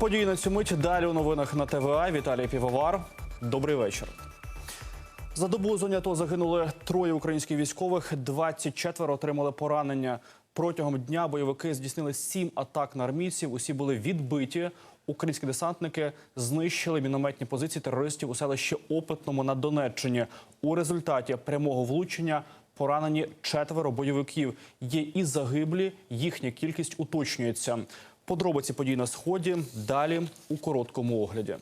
події на цю мить далі у новинах на ТВА. Віталій Півовар. Добрий вечір. За добу зоні АТО загинули троє українських військових, 24 отримали поранення. Протягом дня бойовики здійснили сім атак на армійців. Усі були відбиті. Українські десантники знищили мінометні позиції терористів у селищі Опитному на Донеччині. У результаті прямого влучення поранені четверо бойовиків. Є і загиблі. Їхня кількість уточнюється. Подробиці подій на сході далі у короткому огляді.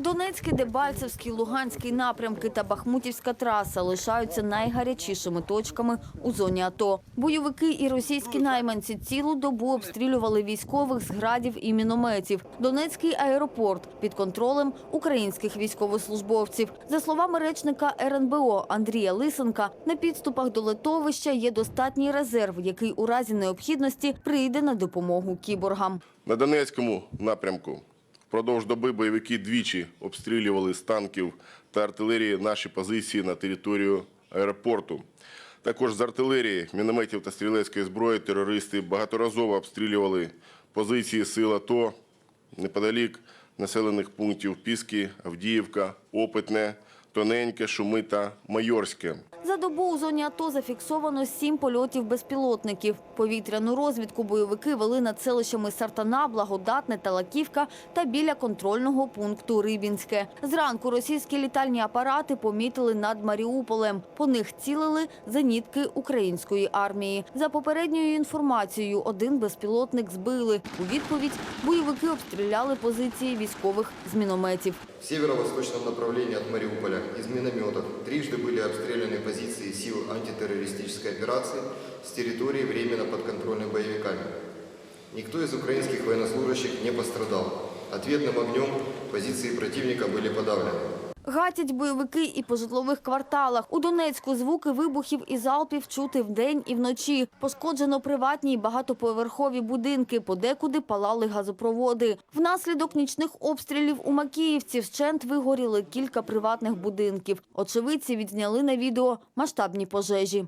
Донецький, Дебальцевський, Луганський напрямки та Бахмутівська траса лишаються найгарячішими точками у зоні АТО. Бойовики і російські найманці цілу добу обстрілювали військових з градів і мінометів. Донецький аеропорт під контролем українських військовослужбовців. За словами речника РНБО Андрія Лисенка, на підступах до литовища є достатній резерв, який у разі необхідності прийде на допомогу кіборгам. На Донецькому напрямку впродовж доби бойовики двічі обстрілювали з танків та артилерії наші позиції на територію аеропорту. Також з артилерії, мінометів та стрілецької зброї терористи багаторазово обстрілювали позиції сил АТО неподалік населених пунктів Піски, Авдіївка, Опитне, Тоненьке, Шуми та Майорське. За добу у зоні АТО зафіксовано сім польотів безпілотників. Повітряну розвідку бойовики вели над селищами Сартана, Благодатне та Лаківка та біля контрольного пункту Рибінське. Зранку російські літальні апарати помітили над Маріуполем. По них цілили зенітки української армії. За попередньою інформацією, один безпілотник збили. У відповідь бойовики обстріляли позиції військових з мінометів. В северо-восточном направлении от Мариуполя из минометов трижды были обстреляны позиции сил антитеррористической операции с территории временно подконтрольной боевиками. Никто из украинских военнослужащих не пострадал. Ответным огнем позиции противника были подавлены. Гатять бойовики і по житлових кварталах. У Донецьку звуки вибухів і залпів чути вдень і вночі. Пошкоджено приватні і багатоповерхові будинки, подекуди палали газопроводи. Внаслідок нічних обстрілів у Макіївці вщент вигоріли кілька приватних будинків. Очевидці відзняли на відео масштабні пожежі.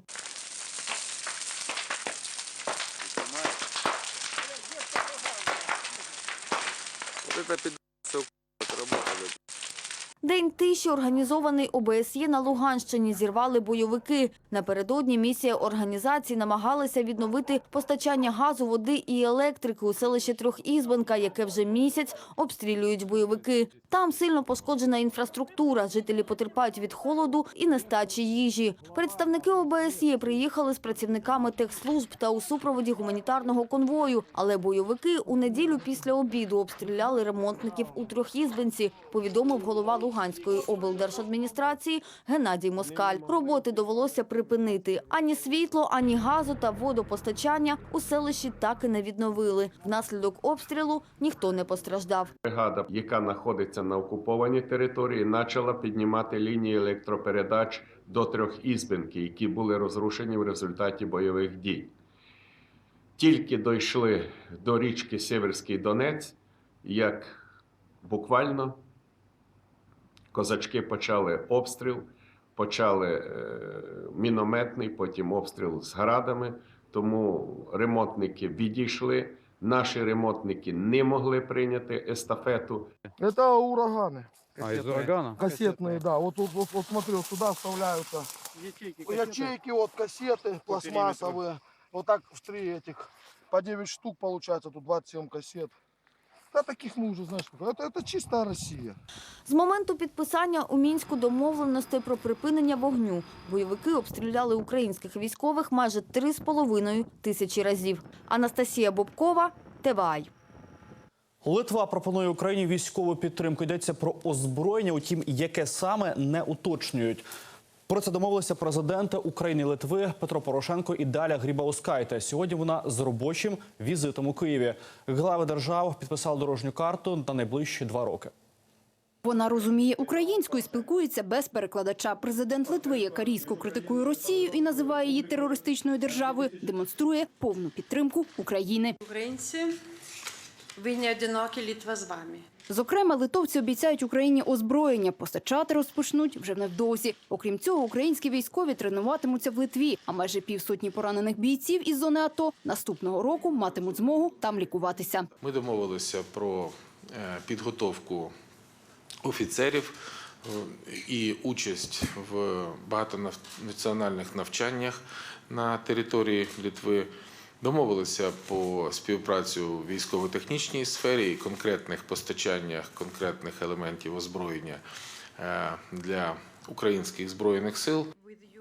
День тиші, організований ОБСЄ на Луганщині, зірвали бойовики. Напередодні місія організації намагалася відновити постачання газу, води і електрики у селищі Трьохізбенка, яке вже місяць обстрілюють бойовики. Там сильно пошкоджена інфраструктура. Жителі потерпають від холоду і нестачі їжі. Представники ОБСЄ приїхали з працівниками техслужб та у супроводі гуманітарного конвою. Але бойовики у неділю після обіду обстріляли ремонтників у Трьохізбенці, повідомив голова Луганської облдержадміністрації Геннадій Москаль. Роботи довелося припинити. Ані світло, ані газу та водопостачання у селищі так і не відновили. Внаслідок обстрілу ніхто не постраждав. бригада, яка знаходиться на окупованій території, почала піднімати лінії електропередач до трьох ізбинки, які були розрушені в результаті бойових дій. Тільки дійшли до річки Северський Донець, як буквально козачки почали обстріл, почали е, мінометний, потім обстріл з градами. Тому ремонтники відійшли. Наші ремонтники не могли прийняти естафету. Это ураганы. А із урагана? Кассетные, да. Вот, вот, вот, вот смотри, вот сюда вставляются ячейки, вот кассеты пластмассовые. Вот так в три этих. По 9 штук получается, тут 27 кассет. Да таких мы уже, знаешь, сколько. это, это чистая Россия. З моменту підписання у мінську домовленостей про припинення вогню бойовики обстріляли українських військових майже 3,5 тисячі разів. Анастасія Бобкова, ТВАЙ. Литва пропонує Україні військову підтримку. Йдеться про озброєння, утім, яке саме не уточнюють. Про це домовилися президенти України Литви Петро Порошенко і Даля Грібаускайте. Сьогодні вона з робочим візитом у Києві. Глави держав підписали дорожню карту на найближчі два роки. Вона розуміє українську і спілкується без перекладача. Президент Литви, яка різко критикує Росію і називає її терористичною державою, демонструє повну підтримку України. Українці, ви не одинокі, Літва з вами. Зокрема, литовці обіцяють Україні озброєння, постачати розпочнуть вже невдовзі. Окрім цього, українські військові тренуватимуться в Литві, а майже півсотні поранених бійців із зони АТО наступного року матимуть змогу там лікуватися. Ми домовилися про підготовку офіцерів е, і участь в багатонаціональних навчаннях на території Литви. Домовилися по співпрацю в військово-технічній сфері і конкретних постачаннях конкретних елементів озброєння е, для українських збройних сил.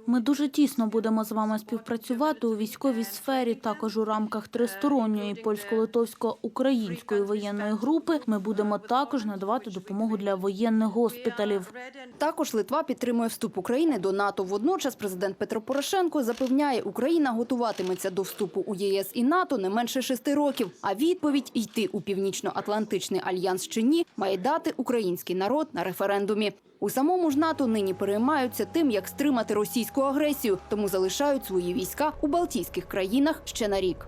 Ми дуже тісно будемо з вами співпрацювати у військовій сфері, також у рамках тристоронньої польсько-литовсько-української воєнної групи. Ми будемо також надавати допомогу для воєнних госпіталів. Також Литва підтримує вступ України до НАТО. Водночас президент Петро Порошенко запевняє, Україна готуватиметься до вступу у ЄС і НАТО не менше шести років. А відповідь йти у північно-атлантичний альянс чи ні має дати український народ на референдумі. У самому ж НАТО нині переймаються тим, як стримати російську агресію, тому залишають свої війська у Балтійських країнах ще на рік.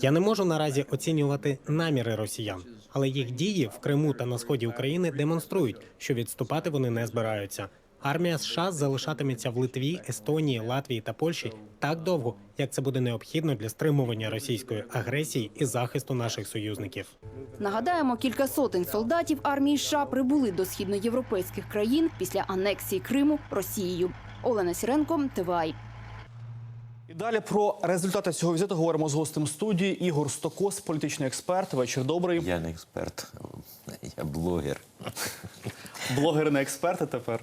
Я не можу наразі оцінювати наміри росіян, але їх дії в Криму та на сході України демонструють, що відступати вони не збираються. Армія США залишатиметься в Литві, Естонії, Латвії та Польщі так довго, як це буде необхідно для стримування російської агресії і захисту наших союзників. Нагадаємо, кілька сотень солдатів армії США прибули до східноєвропейських країн після анексії Криму Росією. Олена Сіренко, Тивай І далі про результати цього візиту говоримо з гостем студії Ігор Стокос, політичний експерт. Вечір добрий. Я не експерт, я блогер. Блогер не експерти тепер.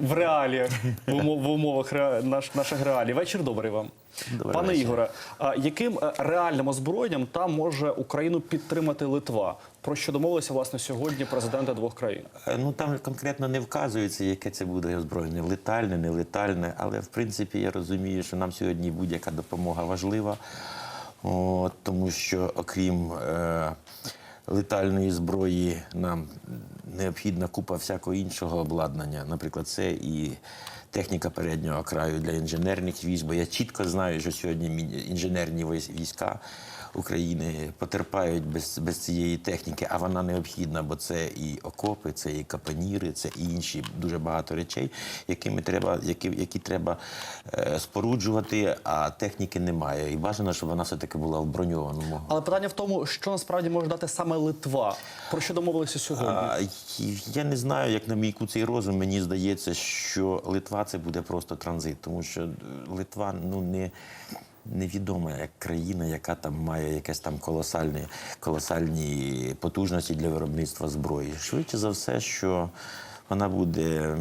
В реаліях, в, умов, в умовах ре- наш, наших реалій. Вечір добрий вам. Добрий Пане вечір. Ігоре, а яким е, реальним озброєнням там може Україну підтримати Литва? Про що домовилися власне сьогодні президенти двох країн? Е, Ну там конкретно не вказується, яке це буде озброєння, летальне, не летальне. Але в принципі я розумію, що нам сьогодні будь-яка допомога важлива, От, тому що окрім е, летальної зброї, нам необхідна купа всякого іншого обладнання. Наприклад, це і техніка переднього краю для інженерних військ. Бо я чітко знаю, що сьогодні інженерні військ- війська України потерпають без, без цієї техніки, а вона необхідна, бо це і окопи, це і капаніри, це і інші дуже багато речей, якими треба, які, які треба е, споруджувати, а техніки немає. І бажано, щоб вона все-таки була в броньованому. Але питання в тому, що насправді може дати саме Литва. Про що домовилися сьогодні? А, я не знаю, як на мій куций розум, мені здається, що Литва це буде просто транзит, тому що е, Литва ну не. Невідома як країна, яка там має якесь там колосальні, колосальні потужності для виробництва зброї. Швидше за все, що вона буде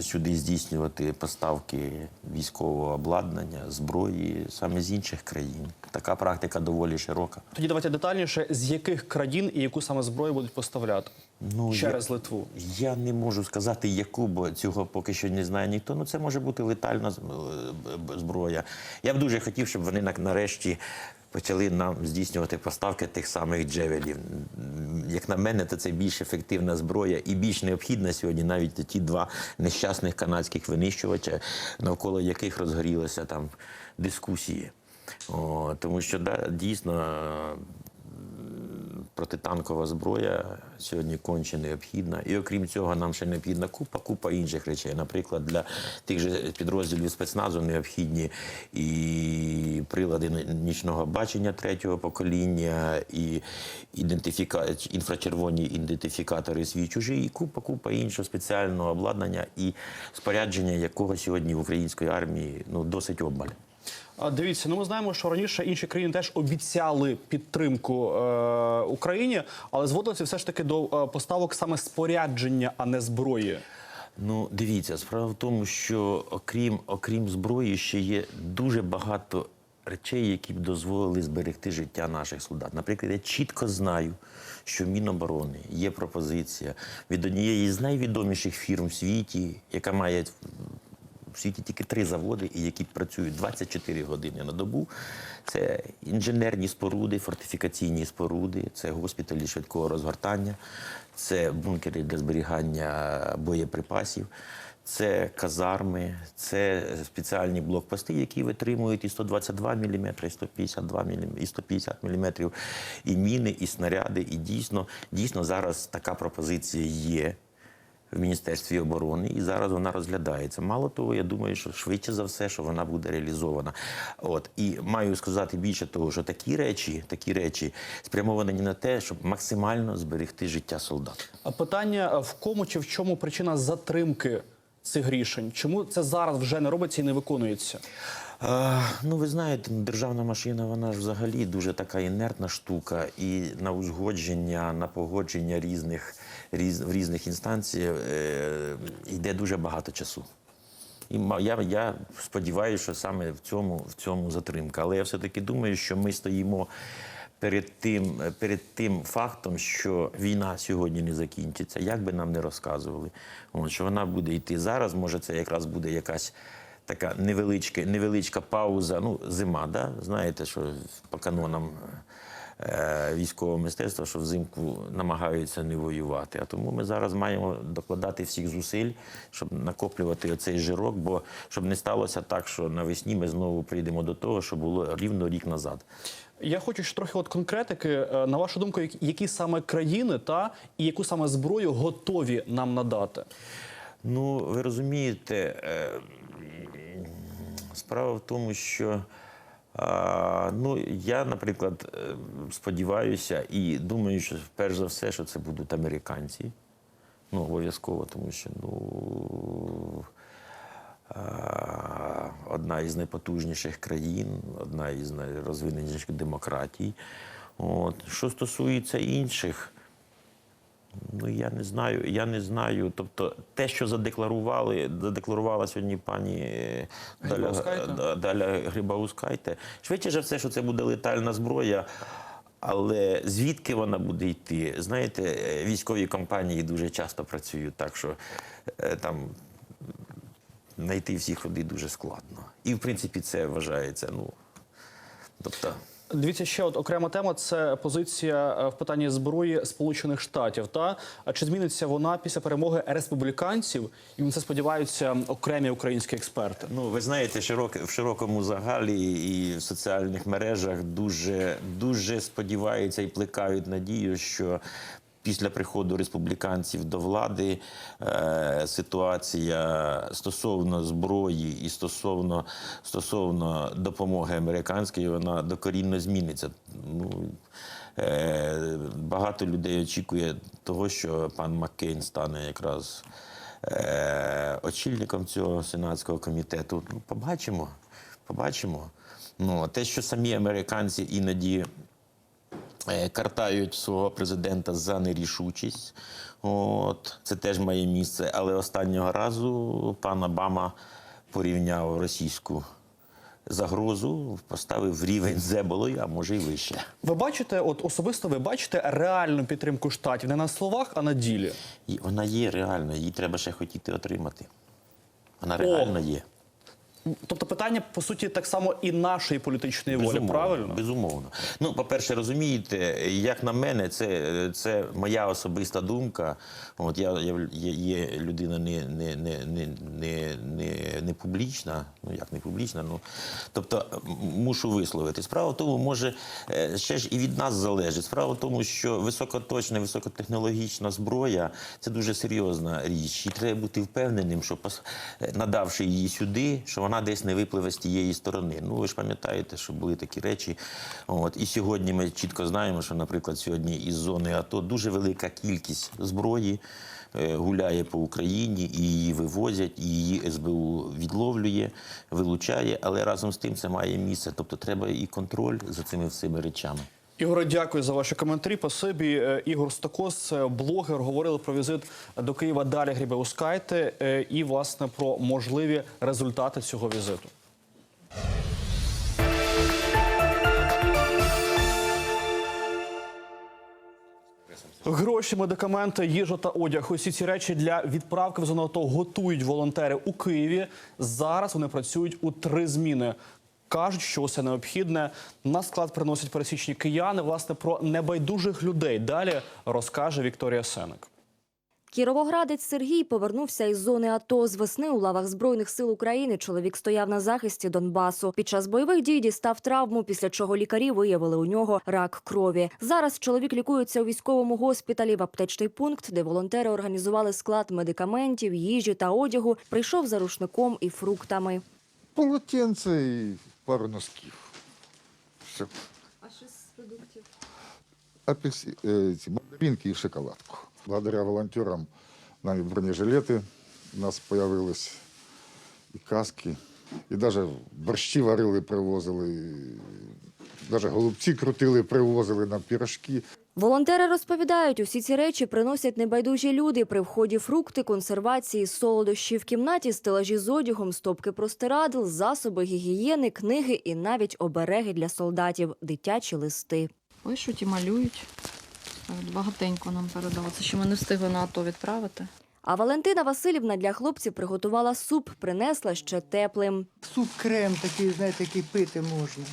сюди здійснювати поставки військового обладнання, зброї саме з інших країн. Така практика доволі широка. Тоді давайте детальніше, з яких країн і яку саме зброю будуть поставляти Ну, через я- Литву. Я не можу сказати, яку, бо цього поки що не знає ніхто. Ну це може бути летальна е, зброя. Я б дуже хотів, щоб вони на- нарешті почали нам здійснювати поставки тих самих джевелів. Як на мене, то це більш ефективна зброя і більш необхідна сьогодні навіть ті два нещасних канадських винищувача, навколо яких розгорілися там дискусії. О, тому що да, дійсно протитанкова зброя сьогодні конче необхідна. І окрім цього, нам ще необхідна купа, купа інших речей. Наприклад, для тих же підрозділів спецназу необхідні і прилади нічного бачення третього покоління, і ідентифіка... інфрачервоні ідентифікатори свій чужий, і купа, купа іншого спеціального обладнання і спорядження, якого сьогодні в української армії ну досить обмаль. Дивіться, ну ми знаємо, що раніше інші країни теж обіцяли підтримку е, Україні, але зводилося все ж таки до е, поставок саме спорядження, а не зброї. Ну, дивіться, справа в тому, що окрім, окрім зброї, ще є дуже багато речей, які б дозволили зберегти життя наших солдат. Наприклад, я чітко знаю, що Міноборони є пропозиція від однієї з найвідоміших фірм в світі, яка має в світі тільки три заводи, які працюють 24 години на добу. Це інженерні споруди, фортифікаційні споруди, це госпіталі швидкого розгортання, це бункери для зберігання боєприпасів. Це казарми, це спеціальні блокпости, які витримують і 122 мм, і 152 мм, і 150 мм, і міни, і снаряди. І дійсно, дійсно зараз така пропозиція є в Міністерстві оборони, і зараз вона розглядається. Мало того, я думаю, що швидше за все, що вона буде реалізована. От і маю сказати більше того, що такі речі, такі речі спрямовані на те, щоб максимально зберегти життя солдат. А Питання в кому чи в чому причина затримки цих рішень? Чому це зараз вже не робиться і не виконується? Ну, ви знаєте, державна машина, вона ж взагалі дуже така інертна штука, і на узгодження, на погодження різних різ, в різних інстанціях е, йде дуже багато часу. І я, я сподіваюся, що саме в цьому, в цьому затримка. Але я все-таки думаю, що ми стоїмо перед тим, перед тим фактом, що війна сьогодні не закінчиться, як би нам не розказували. Що вона буде йти зараз, може, це якраз буде якась така невеличка, невеличка пауза. Ну, зима, да? знаєте, що по канонам е, військового мистецтва, що взимку намагаються не воювати. А тому ми зараз маємо докладати всіх зусиль, щоб накоплювати оцей жирок, бо щоб не сталося так, що навесні ми знову прийдемо до того, що було рівно рік назад. Я хочу ще трохи от конкретики. Е, На вашу думку, які- саме країни та і яку саме зброю готові нам надати? Ну, ви розумієте, е, справа в тому, що ну, я, наприклад, е, сподіваюся і думаю, що перш за все, що це будуть американці. Ну, обов'язково, тому що ну, одна із найпотужніших країн, одна із найрозвиненіших демократій. От. Що стосується інших, Ну, я не знаю, я не знаю. Тобто, те, що задекларували, задекларувала сьогодні пані е, Даля, Грибаускайте? Даля Грибаускайте, швидше за все, що це буде летальна зброя. Але звідки вона буде йти? Знаєте, е, військові компанії дуже часто працюють так, що е, там знайти всі ходи дуже складно. І в принципі це вважається. Ну, тобто, Дивіться, ще от окрема тема це позиція е, в питанні зброї Сполучених Штатів. Та а чи зміниться вона після перемоги республіканців? І це сподіваються окремі українські експерти. Ну, ви знаєте, широк, в широкому загалі і в соціальних мережах дуже, дуже сподіваються і плекають надію, що після приходу республіканців до влади е, ситуація стосовно зброї і стосовно, стосовно допомоги американської, вона докорінно зміниться. Ну, е, багато людей очікує того, що пан Маккейн стане якраз е, очільником цього сенатського комітету. Ну, побачимо. Побачимо. Ну, те, що самі американці іноді картають свого президента за нерішучість. От, це теж має місце. Але останнього разу пан Обама порівняв російську загрозу, поставив в рівень з еболою, а може й вище. Ви бачите, от особисто ви бачите реальну підтримку штатів не на словах, а на ділі. І вона є реально, її треба ще хотіти отримати. Вона реально є. Тобто питання по суті так само і нашої політичної волі, правильно? Безумовно. Ну, по-перше, розумієте, як на мене, це, це моя особиста думка. От я, я є, є людина не, не, не, не, не, не, не публічна, ну як не публічна, ну тобто мушу висловити. Справа в тому, може, е, ще ж і від нас залежить. Справа в тому, що високоточна, високотехнологічна зброя це дуже серйозна річ. І треба бути впевненим, що надавши її сюди, що вона десь не випливе з тієї сторони. Ну ви ж пам'ятаєте, що були такі речі. От і сьогодні ми чітко знаємо, що, наприклад, сьогодні із зони АТО дуже велика кількість зброї. е, Гуляє по Україні і її вивозять, і її СБУ відловлює, вилучає, але разом з тим це має місце. Тобто треба і контроль за цими всіми речами. Ігоре, дякую за ваші коментарі. Спасибі. Е, Ігор Стакос, е, блогер, говорили про візит до Києва далі Грібеускайте е, і власне про можливі результати цього візиту. Гроші, медикаменти, їжа та одяг. Усі ці речі для відправки в зону готують волонтери у Києві. Зараз вони працюють у три зміни. Кажуть, що усе необхідне на склад приносять пересічні кияни. Власне про небайдужих людей далі розкаже Вікторія Сеник. Кіровоградець Сергій повернувся із зони АТО. З весни у лавах Збройних сил України чоловік стояв на захисті Донбасу. Під час бойових дій дістав травму, після чого лікарі виявили у нього рак крові. Зараз чоловік лікується у військовому госпіталі в аптечний пункт, де волонтери організували склад медикаментів, їжі та одягу. Прийшов за рушником і фруктами. Полотенце і пару носків. Все. А що з продуктів? Апельси, э, эти мандаринки и шоколадку. Благодаря волонтерам нам и бронежилеты у нас появилось, и каски, и даже борщі варили, привозили, і даже голубці крутили, привозили нам пірожки. Волонтери розповідають, усі ці речі приносять небайдужі люди. При вході фрукти, консервації, солодощі в кімнаті, стелажі з одягом, стопки простирадл, засоби гігієни, книги і навіть обереги для солдатів, дитячі листи. Пишуть і малюють. Багатенько нам передали. Це ще ми не встигли на АТО відправити. А Валентина Васильівна для хлопців приготувала суп, принесла ще теплим. Суп крем такий, знаєте, який пити можна.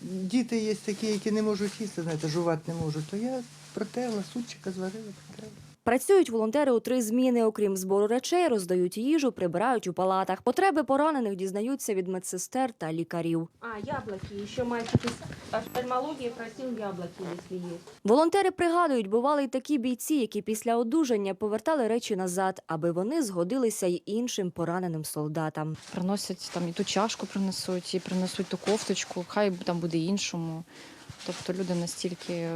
Діти є такі, які не можуть їсти, знаєте, жувати не можуть. То я протерла, супчика зварила, протерла. Працюють волонтери у три зміни. Окрім збору речей, роздають їжу, прибирають у палатах. Потреби поранених дізнаються від медсестер та лікарів. А, яблоки. Еще мальчик из офтальмологии просил яблоки, если есть. Волонтери пригадують, бували й такі бійці, які після одужання повертали речі назад, аби вони згодилися й іншим пораненим солдатам. Приносять там і ту чашку принесуть, і принесуть ту кофточку, хай там буде іншому. Тобто люди настільки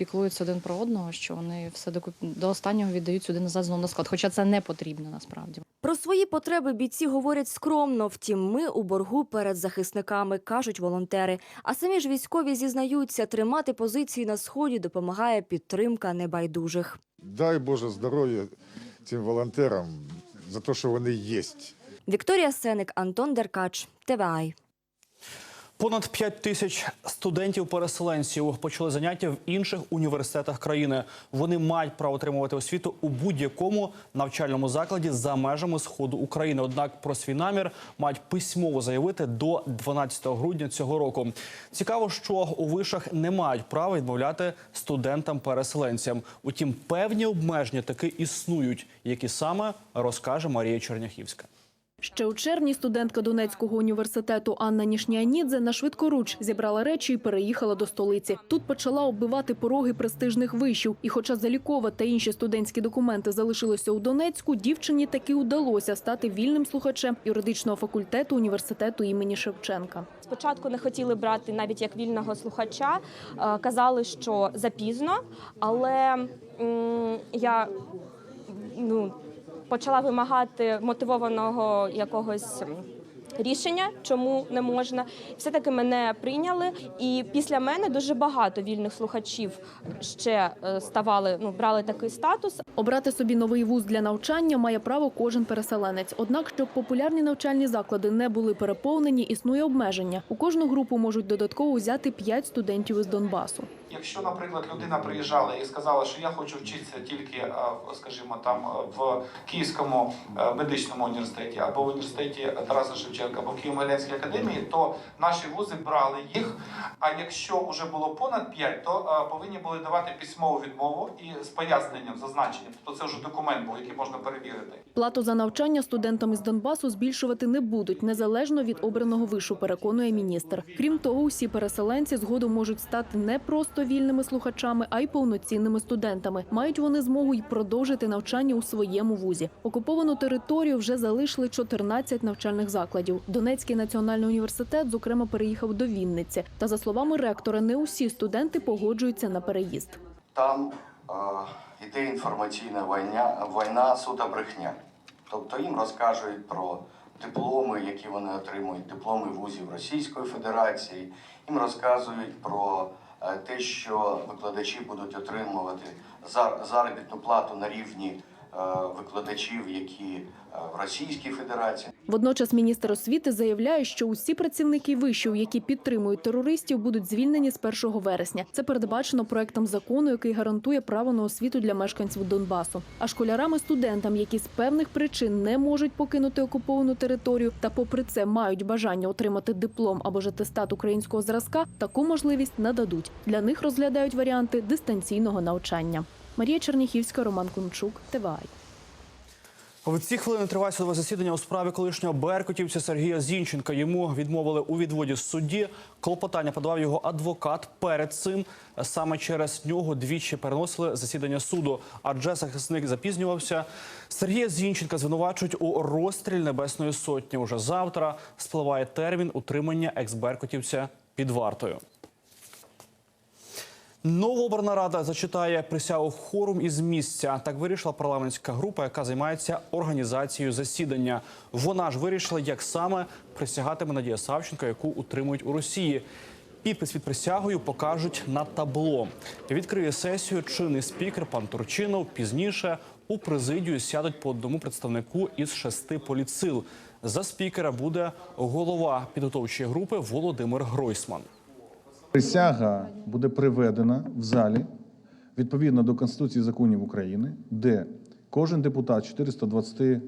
піклуються один про одного, що вони все до, до останнього віддають сюди назад знову на склад. Хоча це не потрібно насправді. Про свої потреби бійці говорять скромно. Втім, ми у боргу перед захисниками, кажуть волонтери. А самі ж військові зізнаються, тримати позиції на сході допомагає підтримка небайдужих. Дай Боже здоров'я цим волонтерам за те, що вони є. Вікторія Сеник, Антон Деркач, ТВАЙ. Понад 5 тисяч студентів-переселенців почали заняття в інших університетах країни. Вони мають право отримувати освіту у будь-якому навчальному закладі за межами сходу України. Однак про свій намір мають письмово заявити до 12 грудня цього року. Цікаво, що у вишах не мають права відмовляти студентам-переселенцям. Утім, певні обмеження таки існують, які саме розкаже Марія Черняхівська. Ще у червні студентка Донецького університету Анна Нішніанідзе на швидкоруч зібрала речі і переїхала до столиці. Тут почала оббивати пороги престижних вишів. І хоча залікова та інші студентські документи залишилися у Донецьку, дівчині таки удалося стати вільним слухачем юридичного факультету університету імені Шевченка. Спочатку не хотіли брати навіть як вільного слухача, е, казали, що запізно, але я ну, почала вимагати мотивованого якогось. Рішення, чому не можна, все-таки мене прийняли. І після мене дуже багато вільних слухачів ще е, ставали, ну брали такий статус. Обрати собі новий вуз для навчання має право кожен переселенець. Однак, щоб популярні навчальні заклади не були переповнені, існує обмеження. У кожну групу можуть додатково взяти 5 студентів із Донбасу. Якщо, наприклад, людина приїжджала і сказала, що я хочу вчитися тільки, е, скажімо, там е, в Київському е, медичному університеті або в університеті Тараса Шевченка, або Києво-Могилянській академії, то наші вузи брали їх. А якщо вже було понад 5, то повинні були давати письмову відмову і з поясненням, зазначенням. Тобто це вже документ був, який можна перевірити. Плату за навчання студентам із Донбасу збільшувати не будуть, незалежно від обраного вишу, переконує міністр. Крім того, усі переселенці згодом можуть стати не просто вільними слухачами, а й повноцінними студентами. Мають вони змогу й продовжити навчання у своєму вузі. Окуповану територію вже залишили 14 навчальних закладів. Донецький національний університет, зокрема, переїхав до Вінниці. Та за словами ректора, не усі студенти погоджуються на переїзд. Там е, йде інформаційна війна, війна сута брехня. Тобто їм розкажуть про дипломи, які вони отримують, дипломи вузів Російської Федерації. Їм розказують про те, що викладачі будуть отримувати зар- заробітну плату на рівні е, викладачів, які е, в Російській Федерації. Водночас міністр освіти заявляє, що усі працівники вишів, які підтримують терористів, будуть звільнені з 1 вересня. Це передбачено проектом закону, який гарантує право на освіту для мешканців Донбасу. А школярам-студентам, які з певних причин не можуть покинути окуповану територію, та попри це мають бажання отримати диплом або ж атестат українського зразка, таку можливість нададуть. Для них розглядають варіанти дистанційного навчання. Марія Черніхівська, Роман Климчук, ТВА. В ці хвилини триває судове засідання у справі колишнього беркутівця Сергія Зінченка. Йому відмовили у відводі з судді. Клопотання подавав його адвокат перед цим. Саме через нього двічі переносили засідання суду, адже захисник запізнювався. Сергія Зінченка звинувачують у розстрілі Небесної Сотні. Уже завтра спливає термін утримання екс-беркутівця під вартою. Новообрана рада зачитає присягу хорум із місця. Так вирішила парламентська група, яка займається організацією засідання. Вона ж вирішила, як саме присягатиме Надія Савченко, яку утримують у Росії. Підпис під присягою покажуть на табло. Відкриє сесію чинний спікер пан Турчинов. Пізніше у президію сядуть по одному представнику із шести політсил. За спікера буде голова підготовчої групи Володимир Гройсман. Присяга буде приведена в залі відповідно до Конституції законів України, де кожен депутат 420 е,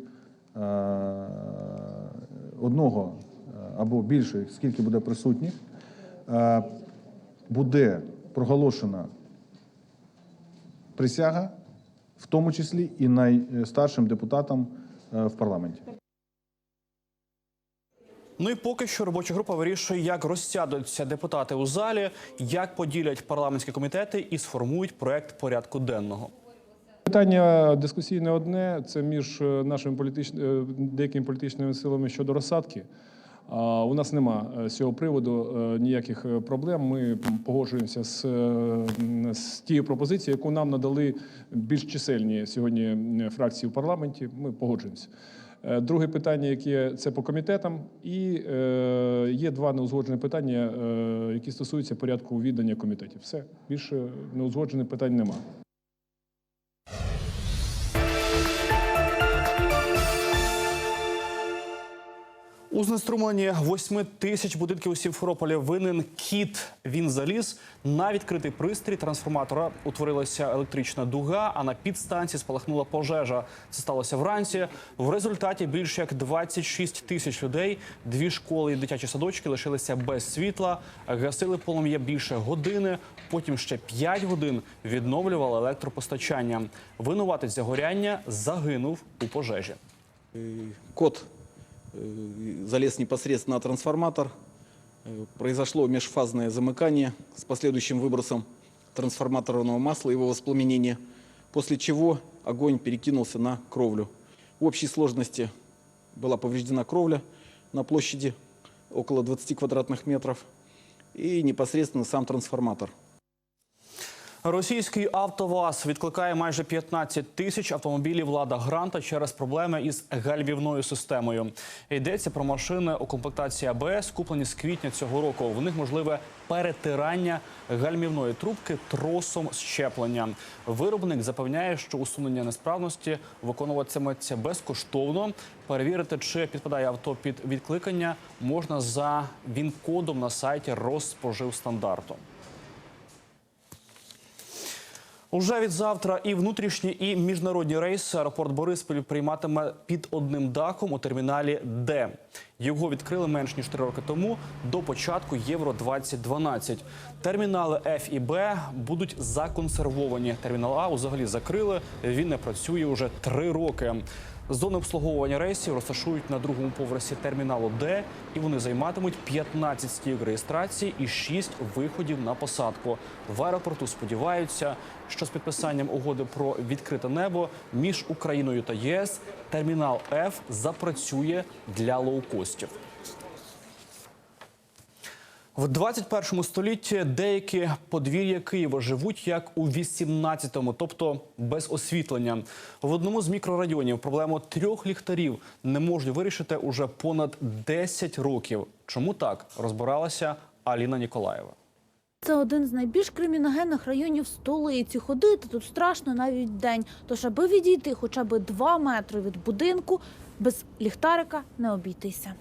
е, або більше, скільки буде присутніх, е, буде проголошена присяга, в тому числі і найстаршим депутатам в парламенті. Ну і поки що робоча група вирішує, як розсядуться депутати у залі, як поділять парламентські комітети і сформують проект порядку денного. Питання дискусійне одне це між е, нашими політичними деякими політичними силами щодо розсадки. У нас нема е, з цього приводу е, ніяких е, проблем. Ми погоджуємося з, е, з тією пропозицією, яку нам надали більш чисельні сьогодні е, фракції в парламенті. Ми погоджуємося. Е, Друге питання, яке це по комітетам, і е, є два неузгоджені питання, е, які стосуються порядку віддання комітетів. Все більше неузгоджених питань немає. У знеструмленні 8 тисяч будинків у Сімферополі винен кіт. Він заліз на відкритий пристрій трансформатора. Утворилася електрична дуга, а на підстанції спалахнула пожежа. Це сталося вранці. В результаті більше як 26 тисяч людей, дві школи і дитячі садочки лишилися без світла. Гасили полум'я більше години. Потім ще 5 годин відновлювали електропостачання. Винуватець загоряння загинув у пожежі. Кот залез непосредственно на трансформатор. Э, Произошло межфазное замыкание с последующим выбросом трансформаторного масла и его воспламенения, после чего огонь перекинулся на кровлю. В общей сложности была повреждена кровля на площади около 20 квадратных метров и непосредственно сам трансформатор. Російський АвтоВАЗ відкликає майже 15 тисяч автомобілів Лада Гранта через проблеми із гальмівною системою. Йдеться про машини у комплектації АБС, куплені з квітня цього року. В них можливе перетирання гальмівної трубки тросом щеплення. Виробник запевняє, що усунення несправності виконуватиметься безкоштовно. Перевірити, чи підпадає авто під відкликання, можна за він-кодом на сайті Розспоживстандарту. Уже від завтра і внутрішні, і міжнародні рейси аеропорт Бориспіль прийматиме під одним дахом у терміналі Д. Його відкрили менш ніж три роки тому до початку Євро 2012 Термінали Ф і Б будуть законсервовані. Термінал А взагалі закрили. Він не працює уже три роки. Зони обслуговування рейсів розташують на другому поверсі терміналу Д, і вони займатимуть 15 стійок реєстрації і 6 виходів на посадку. В аеропорту сподіваються, що з підписанням угоди про відкрите небо між Україною та ЄС термінал Ф запрацює для лоукостів. В 21 столітті деякі подвір'я Києва живуть як у 18-му, тобто без освітлення. В одному з мікрорайонів проблему трьох ліхтарів не можуть вирішити уже понад 10 років. Чому так розбиралася Аліна Ніколаєва. Це один з найбільш криміногенних районів столиці. Ходити тут страшно навіть вдень. Тож, аби відійти хоча б два метри від будинку, без ліхтарика не обійтися.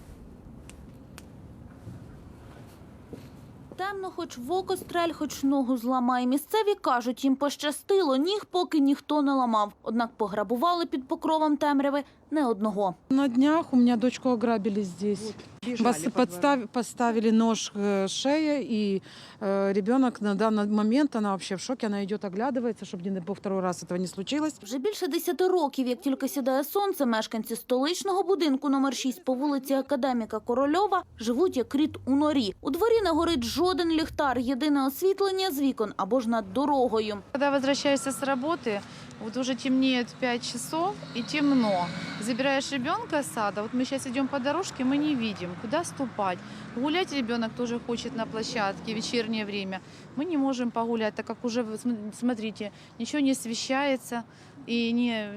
Темно, хоч в око стрель, хоч ногу зламай. Місцеві кажуть, їм пощастило, ніг поки ніхто не ламав. Однак пограбували під покровом темряви не одного. На днях у мене дочку ограбили здесь. Бас- подстав- поставили нож к шее, и э, ребенок на данный момент, она вообще в шоке, она идет оглядывается, чтобы не дай второй раз этого не случилось. Вже більше десяти років, як тільки сідає сонце, мешканці столичного будинку номер 6 по вулиці Академіка Корольова живуть як рід у норі. У дворі не горить жоден ліхтар, єдине освітлення з вікон або ж над дорогою. Когда возвращаешься с работы, вот уже темнеет 5 часов и темно. Забираешь ребенка из сада, вот мы сейчас идем по дорожке, мы не видим, куда ступать. Гулять ребенок тоже хочет на площадке в вечернее время. Мы не можем погулять, так как уже, вы см- смотрите, ничего не освещается, и не,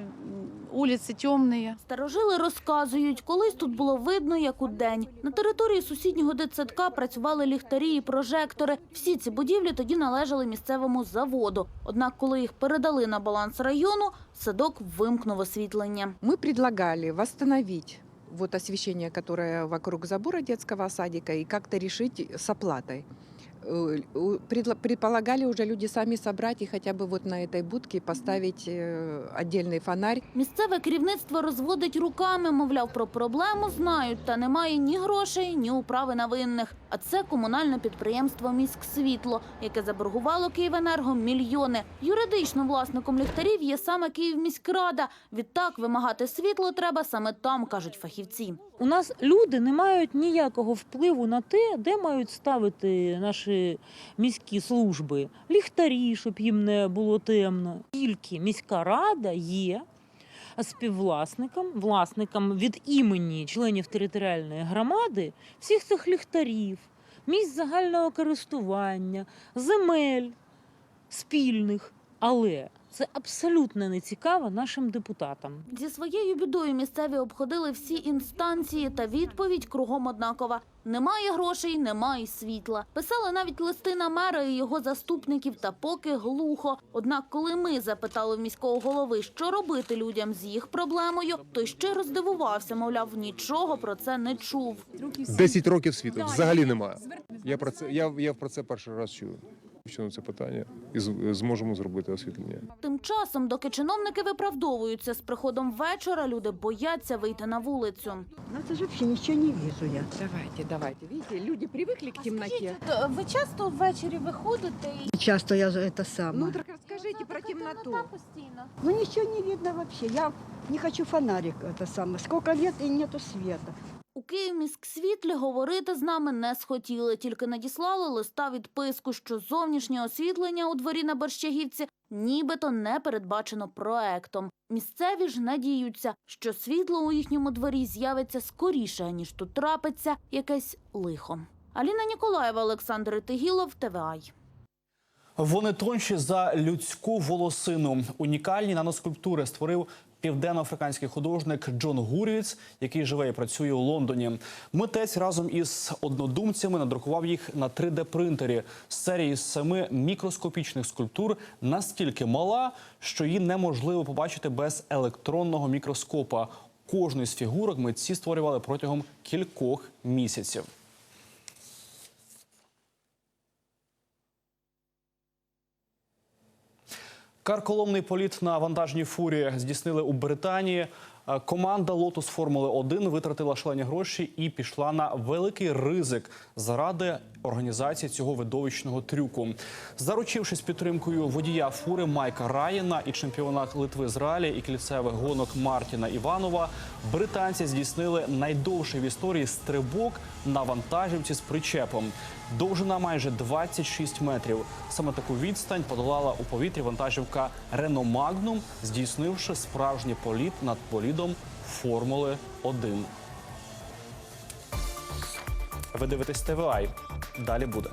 улицы темные. Старожили розказують, колись тут було видно, як у день. На території сусіднього дитсадка працювали ліхтарі і прожектори. Всі ці будівлі тоді належали місцевому заводу. Однак, коли їх передали на баланс району, садок вимкнув освітлення. Мы предлагали восстановить вот освещение, которое вокруг забора детского садика, и как-то решить с оплатой. Э, у- предла- Предполагали уже люди сами собрать и хотя бы вот на этой будке поставить э, отдельный фонарь. Місцеве керівництво розводить руками, мовляв, про проблему знають, та немає ні грошей, ні управи на винних. А це комунальне підприємство «Міськсвітло», яке заборгувало «Київенерго» мільйони. Юридично власником ліхтарів є саме Київміськрада. Відтак вимагати світло треба саме там, кажуть фахівці. У нас люди не мають ніякого впливу на те, де мають ставити наші міські служби, ліхтарі, щоб їм не було темно. Тільки міська рада є співвласником, власником від імені членів територіальної громади всіх цих ліхтарів, місць загального користування, земель спільних. Але це абсолютно не цікаво нашим депутатам. Зі своєю бідою місцеві обходили всі інстанції, та відповідь кругом однакова. Немає грошей, немає світла. Писали навіть листи на мера і його заступників, та поки глухо. Однак, коли ми запитали в міського голови, що робити людям з їх проблемою, той щиро здивувався, мовляв, нічого про це не чув. 10 років світу взагалі немає. Я про це я, я про це перший раз чую. Що на це питання і з- зможемо зробити освітлення. Тим часом, доки чиновники виправдовуються з приходом вечора, люди бояться вийти на вулицю. Ну это же вообще ничего не вижу я. Давайте, давайте. Видите, люди привыкли к темноте. Ви часто ввечері виходите і Часто я это сам. Ну, так расскажите про темноту. постійно. Ну ничего не видно вообще. Я не хочу фонарик это самое. Сколько лет и нету света. У Київміськсвітлі говорити з нами не схотіли, тільки надіслали листа відписку, що зовнішнє освітлення у дворі на Борщагівці нібито не передбачено проектом. Місцеві ж надіються, що світло у їхньому дворі з'явиться скоріше, ніж тут трапиться якесь лихо. Аліна Ніколаєва, Олександр Тигілов, ТВАЙ. Вони тонші за людську волосину. Унікальні наноскульптури створив південноафриканський художник Джон Гурвіц, який живе і працює у Лондоні. Митець разом із однодумцями надрукував їх на 3D-принтері. Серія з семи мікроскопічних скульптур настільки мала, що її неможливо побачити без електронного мікроскопа. Кожну з фігурок митці створювали протягом кількох місяців. Карколомний політ на вантажній фурі здійснили у Британії. Е, Команда Лотус Формули 1 витратила шалені гроші і пішла на великий ризик заради організації цього видовищного трюку. Заручившись підтримкою водія фури Майка Раєна і чемпіона Литви з ралі і кільцевих гонок Мартіна Іванова, британці здійснили найдовший в історії стрибок на вантажівці з причепом. Довжина майже 26 метрів. Саме таку відстань подолала у повітрі вантажівка Рено Магнум, здійснивши справжній політ над полідом Формули 1. Ви дивитесь ТВА. Далі буде.